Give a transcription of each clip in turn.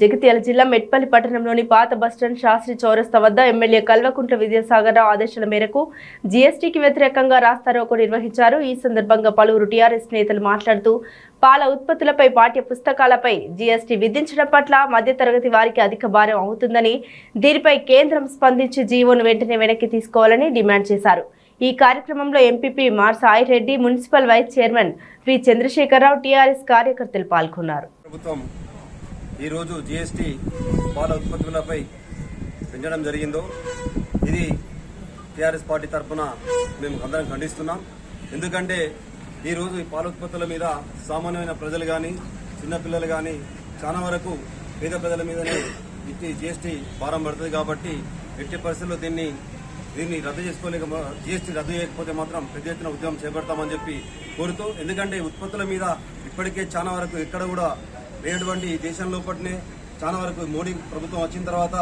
జగిత్యాల జిల్లా మెట్పల్లి పట్టణంలోని పాత బస్టాండ్ శాస్త్రి చౌరస్తా వద్ద ఎమ్మెల్యే కల్వకుంట్ల విద్యాసాగరరావు ఆదేశాల మేరకు జీఎస్టీకి వ్యతిరేకంగా రాస్తారోకో నిర్వహించారు. ఈ సందర్భంగా పలువురు టీఆర్ఎస్ నేతలు మాట్లాడుతూ పాల ఉత్పత్తులపై పాఠ్య పుస్తకాలపై జీఎస్టీ విధించడం పట్ల మధ్యతరగతి వారికి అధిక భారం అవుతుందని దీనిపై కేంద్రం స్పందించి జీవోను వెంటనే వెనక్కి తీసుకోవాలని డిమాండ్ చేశారు. ఈ కార్యక్రమంలో ఎంపీపీ మార్ Sai Reddy municipal vice chairman V Chandrasekhara Rao TRS కార్యకర్తలు పాల్గొన్నారు. ఈరోజు జిఎస్టీ పాల ఉత్పత్తులపై పెంచడం జరిగిందో ఇది టీఆర్ఎస్ పార్టీ తరఫున మేము అందరం ఖండిస్తున్నాం. ఎందుకంటే ఈరోజు ఈ పాల ఉత్పత్తుల మీద సామాన్యమైన ప్రజలు కానీ చిన్నపిల్లలు కానీ చాలా వరకు పేద ప్రజల మీదనే ఇట్టి జిఎస్టీ భారం పడుతుంది కాబట్టి ఎట్టి పరిస్థితుల్లో దీన్ని దీన్ని రద్దు చేసుకోలేక జీఎస్టీ రద్దు చేయకపోతే మాత్రం పెద్ద ఎత్తున ఉద్యమం చేపడతామని చెప్పి కోరుతూ ఎందుకంటే ఉత్పత్తుల మీద ఇప్పటికే చాలా వరకు ఎక్కడ కూడా లేనటువంటి ఈ దేశం లోపలనే చాలా వరకు మోడీ ప్రభుత్వం వచ్చిన తర్వాత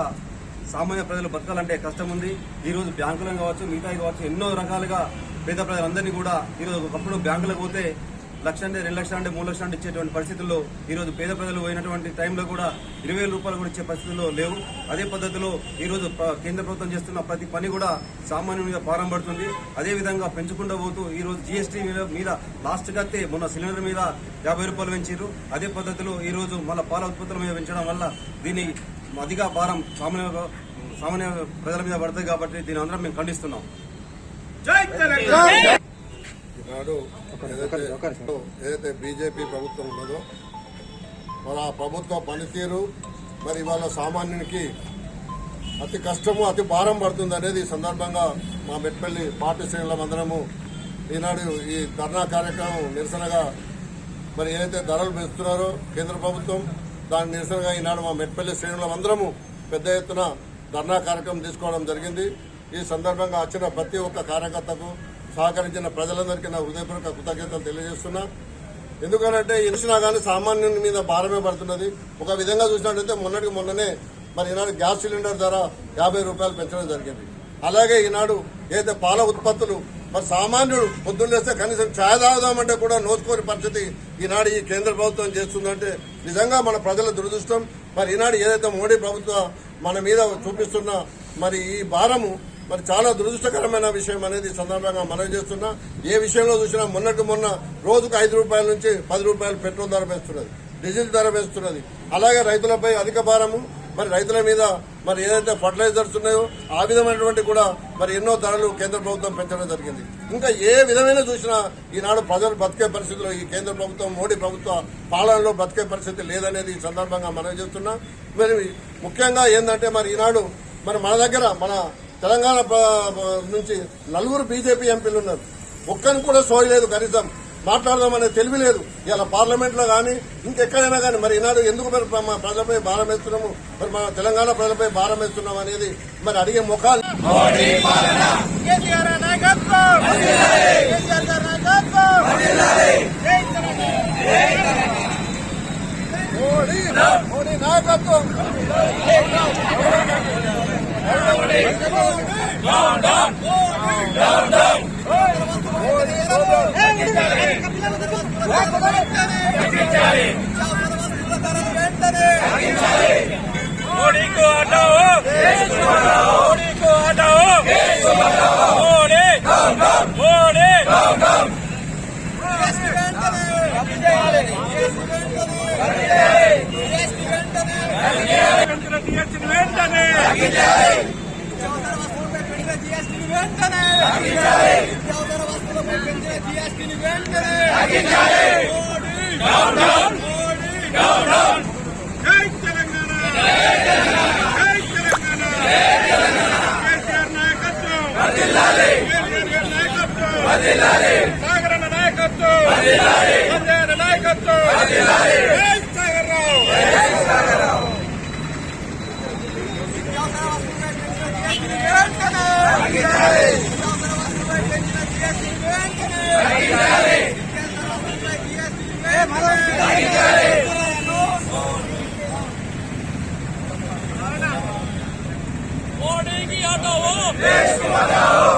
సామాన్య ప్రజలు బతకాలంటే కష్టం ఉంది. ఈరోజు బ్యాంకులను కావచ్చు మిగతా కావచ్చు ఎన్నో రకాలుగా పేద ప్రజలందరినీ కూడా ఈరోజు ఒకప్పుడు బ్యాంకులకు పోతే లక్ష అంటే రెండు లక్షలు అంటే మూడు లక్షలు అంటే ఇచ్చేటువంటి పరిస్థితుల్లో ఈ రోజు పేద ప్రజలు పోయినటువంటి టైంలో కూడా ఇరవై వేల రూపాయలు కూడా ఇచ్చే పరిస్థితుల్లో లేవు. అదే పద్ధతిలో ఈ రోజు ప్ర- కేంద్ర ప్రభుత్వం చేస్తున్న ప్రతి పని కూడా సామాన్యుల మీద భారం పడుతుంది. అదే విధంగా పెంచుకుంటూ పోతూ ఈ రోజు జీఎస్టీ మీద మీద లాస్ట్ కత్తే మొన్న సిలిండర్ మీద యాభై రూపాయలు పెంచారు అదే పద్ధతిలో ఈ రోజు మళ్ళీ పాల ఉత్పత్తుల మీద పెంచడం వల్ల దీని అధిక భారం సామాన్య సామాన్య ప్రజల మీద పడుతుంది కాబట్టి దీని అందరం మేము ఖండిస్తున్నాం. ఈనాడు ఏదైతే బీజేపీ ప్రభుత్వం ఉన్నదో మరి ఆ ప్రభుత్వ పనితీరు మరి ఇవాళ సామాన్యునికి అతి కష్టము అతి భారం పడుతుంది అనేది ఈ సందర్భంగా మా మెట్పల్లి పార్టీ శ్రేణుల అందరము ఈనాడు ఈ ధర్నా కార్యక్రమం నిరసనగా మరి ఏదైతే ధరలు పెంచుతున్నారో కేంద్ర ప్రభుత్వం దాని నిరసనగా ఈనాడు మా మెట్పల్లి శ్రేణుల అందరము పెద్ద ఎత్తున ధర్నా కార్యక్రమం తీసుకోవడం జరిగింది. ఈ సందర్భంగా వచ్చిన ప్రతి ఒక్క కార్యకర్తకు సహకరించిన ప్రజలందరికీ నా హృదయపూర్వక కృతజ్ఞతలు తెలియజేస్తున్నా. ఎందుకంటే ఇచ్చినా కానీ సామాన్యుని మీద భారమే పడుతున్నది. ఒక విధంగా చూసినట్లయితే మొన్నటికి మొన్ననే మరి ఈనాడు గ్యాస్ సిలిండర్ ధర యాభై రూపాయలు పెంచడం జరిగింది. అలాగే ఈనాడు ఏదైతే పాల ఉత్పత్తులు మరి సామాన్యుడు పొద్దున్నేస్తే కనీసం ఛాయ్ తాగుదామంటే కూడా నోచుకోని పరిస్థితి ఈనాడు ఈ కేంద్ర ప్రభుత్వం చేస్తుందంటే నిజంగా మన ప్రజల దురదృష్టం. మరి ఈనాడు ఏదైతే మోడీ ప్రభుత్వం మన మీద చూపిస్తున్న మరి ఈ భారము మరి చాలా దురదృష్టకరమైన విషయం అనేది సందర్భంగా మనం చేస్తున్నా. ఏ విషయంలో చూసినా మొన్నటి మొన్న రోజుకు ఐదు రూపాయల నుంచి పది రూపాయలు పెట్రోల్ ధర పెంచుతున్నది డీజిల్ ధర పెంచుతున్నది. అలాగే రైతులపై అధిక భారము మరి రైతుల మీద మరి ఏదైతే ఫర్టిలైజర్స్ ఉన్నాయో ఆ విధమైనటువంటి కూడా మరి ఎన్నో ధరలు కేంద్ర ప్రభుత్వం పెంచడం జరిగింది. ఇంకా ఏ విధమైన చూసినా ఈనాడు ప్రజలు బతికే పరిస్థితిలో ఈ కేంద్ర ప్రభుత్వం మోడీ ప్రభుత్వ పాలనలో బతికే పరిస్థితి లేదనేది ఈ సందర్భంగా మనం చేస్తున్నా. మరి ముఖ్యంగా ఏంటంటే మరి ఈనాడు మరి మన దగ్గర మన తెలంగాణ నుంచి నలుగురు బీజేపీ ఎంపీలు ఉన్నారు. ఒక్కరిని కూడా సోయి లేదు కనీసం. మాట్లాడదామనే తెలివి లేదు. ఇలా పార్లమెంట్లో కానీ ఇంకెక్కడైనా కానీ మరి ఈనాడు ఎందుకు మరి మా ప్రజలపై భారం వేస్తున్నాము? మరి మన తెలంగాణ ప్రజలపై భారం వేస్తున్నాం అనేది మరి అడిగే ముఖాలు నాయకత్వం. మోడీకు గారి మోడీకు జై నాయకత్వం కేసీఆర్ గారి నాయకత్వం Descomandar